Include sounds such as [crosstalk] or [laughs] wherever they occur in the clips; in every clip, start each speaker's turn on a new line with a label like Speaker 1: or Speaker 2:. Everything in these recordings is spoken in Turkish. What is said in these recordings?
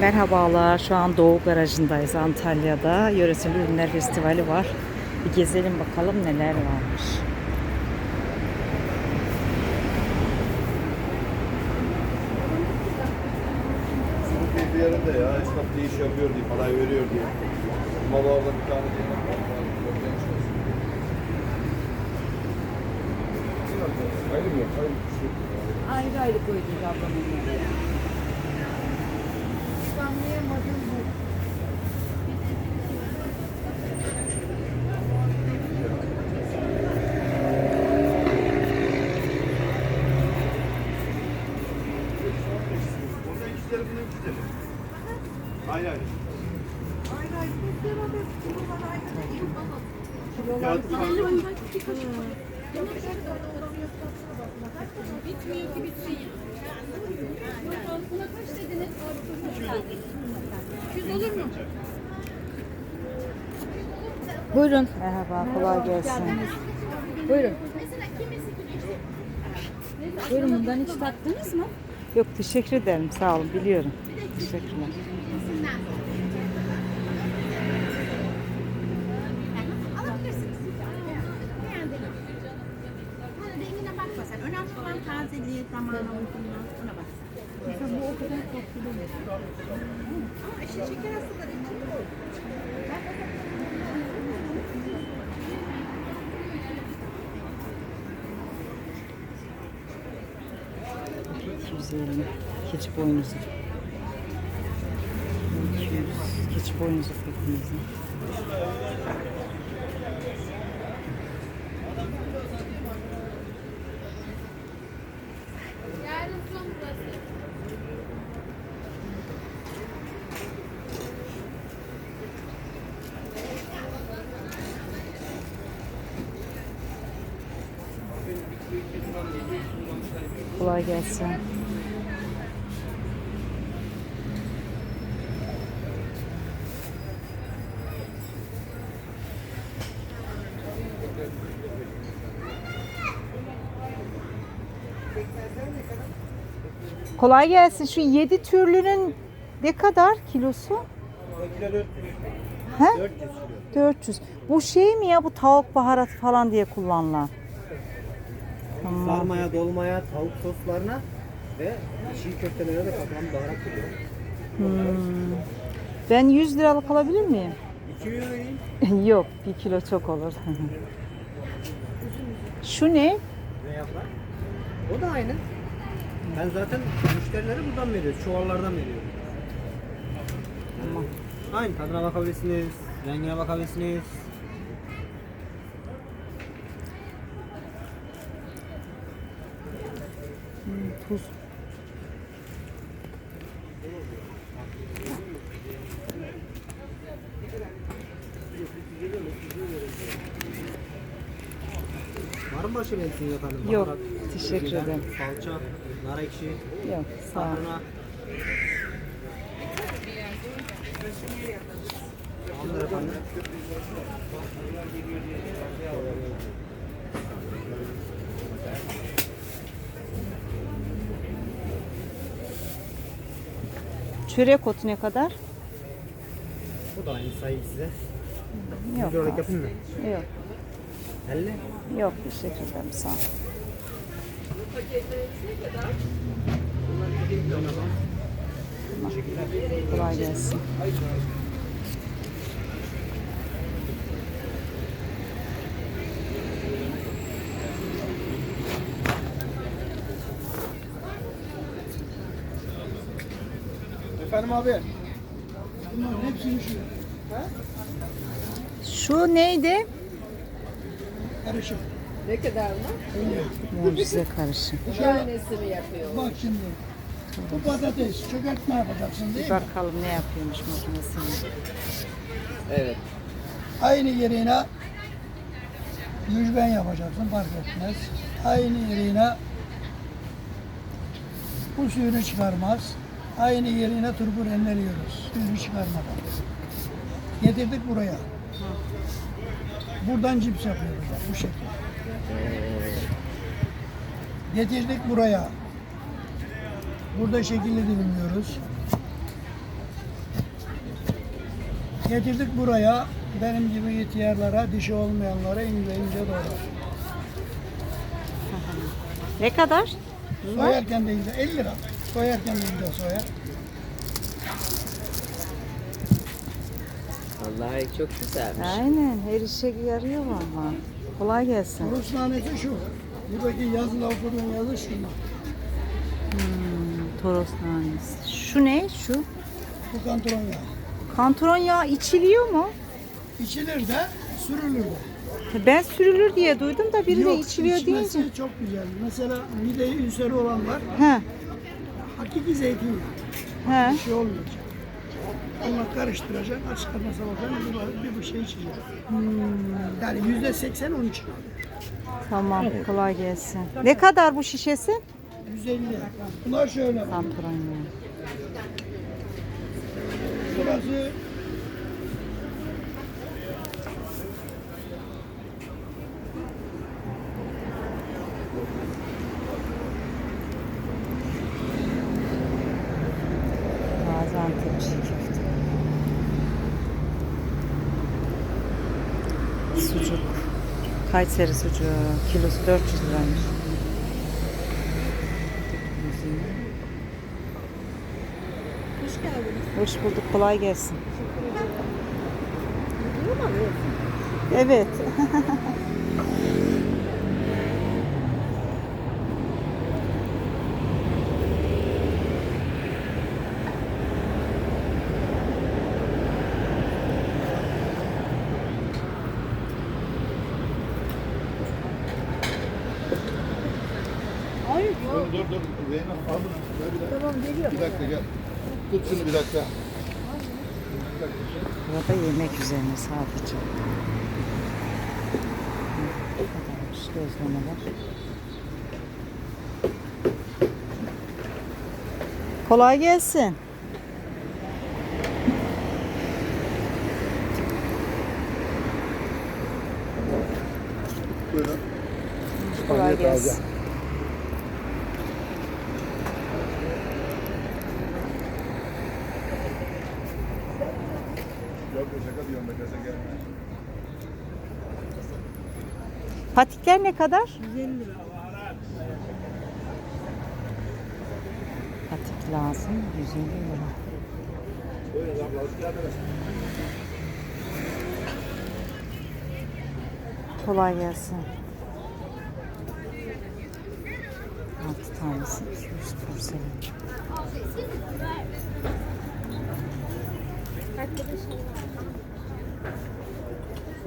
Speaker 1: Merhabalar. Şu an Doğu Garajı'ndayız Antalya'da. Yöresel Ürünler Festivali var. Bir gezelim bakalım neler varmış.
Speaker 2: Bir yerinde ya esnaf ne iş yapıyor diye parayı veriyor diye. Mal orada bir tane değil. Hayır mı?
Speaker 1: Ayrı ayrı koyduk ablamın
Speaker 2: Orada ikizleri bunun ikizleri. Hayır hayır. Kağıt falan.
Speaker 3: Bitmiyor ki bitsin. Buna kaç dediniz? 200 olur mu?
Speaker 1: Buyurun. Merhaba. Kolay gelsin.
Speaker 4: Buyurun.
Speaker 3: Mesela kimisi güneşli.
Speaker 4: Buyurun bundan hiç tattınız mı?
Speaker 1: Yok teşekkür ederim. Sağ olun. Biliyorum. Teşekkürler.
Speaker 3: Önemli olan tazeliği, zamana uygunluğu. Buna bak. Mesela bu o kadar tatlı değil. Ama işte şeker hastaları için.
Speaker 1: Güzelim. Keçi boynuzu. 200. Keçi boynuzu pekmezi. Kolay gelsin. Kolay gelsin. Şu yedi türlünün ne kadar kilosu? He? 400. Bu şey mi ya bu tavuk baharat falan diye kullanılan? Tamam.
Speaker 5: Sarmaya, dolmaya, tavuk soslarına ve çiğ köftelere de katılan baharat geliyor.
Speaker 1: Hmm. Ben 100 liralık alabilir miyim?
Speaker 5: 2 euro vereyim. [laughs]
Speaker 1: Yok, bir kilo çok olur. [laughs] Şu ne?
Speaker 5: Ne yapar? O da aynı. Ben zaten müşterilere buradan veriyoruz. Çuvallardan veriyorum.
Speaker 1: Tamam.
Speaker 5: Aynı tadına bakabilirsiniz. Rengine bakabilirsiniz.
Speaker 1: Tuz.
Speaker 5: Var mı başka mevsim efendim?
Speaker 1: Yok,
Speaker 5: Baharat,
Speaker 1: teşekkür
Speaker 5: biber,
Speaker 1: ederim.
Speaker 5: Salça, nar ekşi,
Speaker 1: Yok, sağ ol.
Speaker 5: sarına. Tamamdır efendim.
Speaker 1: Çörek otu ne kadar?
Speaker 5: Bu da aynı sayı size.
Speaker 1: Yok.
Speaker 5: Bir olarak yapayım mı?
Speaker 1: Yok.
Speaker 5: 50.
Speaker 1: Yok, teşekkür ederim. Sağ ol. Kolay gelsin.
Speaker 2: Efendim abi.
Speaker 1: Şu neydi?
Speaker 4: Ne kadar mı?
Speaker 1: Mucize karışım.
Speaker 4: Tanesini yapıyor.
Speaker 6: Bak şimdi. Bu patates çökertme yapacaksın değil mi?
Speaker 1: Bakalım ne yapıyormuş makinesinde.
Speaker 5: Evet.
Speaker 6: Aynı yerine yüzben yapacaksın fark etmez. Aynı yerine bu suyunu çıkarmaz. Aynı yerine turbu rendeliyoruz. Suyunu çıkarmadan. Getirdik buraya. Buradan cips yapıyoruz bak, bu şekilde. Getirdik buraya. Burada şekilli dilimliyoruz. Getirdik buraya benim gibi ihtiyarlara, dişi olmayanlara ince ince doğrar.
Speaker 1: Ne kadar?
Speaker 6: Soyarken de ince 50 lira. Soyarken de ince soyar.
Speaker 4: Vallahi çok güzelmiş.
Speaker 1: Aynen her işe yarıyor valla. Kolay gelsin.
Speaker 6: Rus nanesi şu. Buradaki yazılı okuduğun yazı şu.
Speaker 1: Toros nanesi. Şu ne? Şu.
Speaker 6: Bu kantron yağı.
Speaker 1: Kantron yağı içiliyor mu?
Speaker 6: İçilir de sürülür de.
Speaker 1: Ben sürülür diye duydum da biri de
Speaker 6: Yok,
Speaker 1: içiliyor
Speaker 6: içmesi
Speaker 1: deyince.
Speaker 6: çok güzel. Mesela mide ülseri olanlar
Speaker 1: He.
Speaker 6: Hakiki zeytinyağı.
Speaker 1: He.
Speaker 6: Bir şey olmayacak. Onunla karıştıracaksın, açık karnına sabahdan bir, bir, şey içeceksin. Yani yüzde seksen onun için.
Speaker 1: Tamam kolay gelsin. Ne kadar bu şişesi?
Speaker 6: 150. Bunlar şöyle. bak. Burası
Speaker 1: Kayseri sucuğu. Kilosu 400 liraymış.
Speaker 4: Hoş geldiniz.
Speaker 1: Hoş bulduk. Kolay gelsin. Evet. [laughs]
Speaker 2: Dur dur dur. Zeynep al. Ver bir dakika. Tamam geliyorum. Bir dakika gel. Tut şunu bir dakika.
Speaker 1: Burada yemek üzerine sadece. Bu kadarmış gözlemeler. Kolay gelsin.
Speaker 2: Buyurun.
Speaker 1: Kolay gelsin.
Speaker 2: Şaka diyorum be gaza gelme.
Speaker 1: Patikler ne kadar?
Speaker 6: 150 lira.
Speaker 1: Patik lazım. 150 lira.
Speaker 2: Buyurun abla hoş geldiniz.
Speaker 1: Kolay gelsin. 6 tanesi 200 porselen.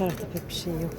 Speaker 1: tarafta pek bir şey yok.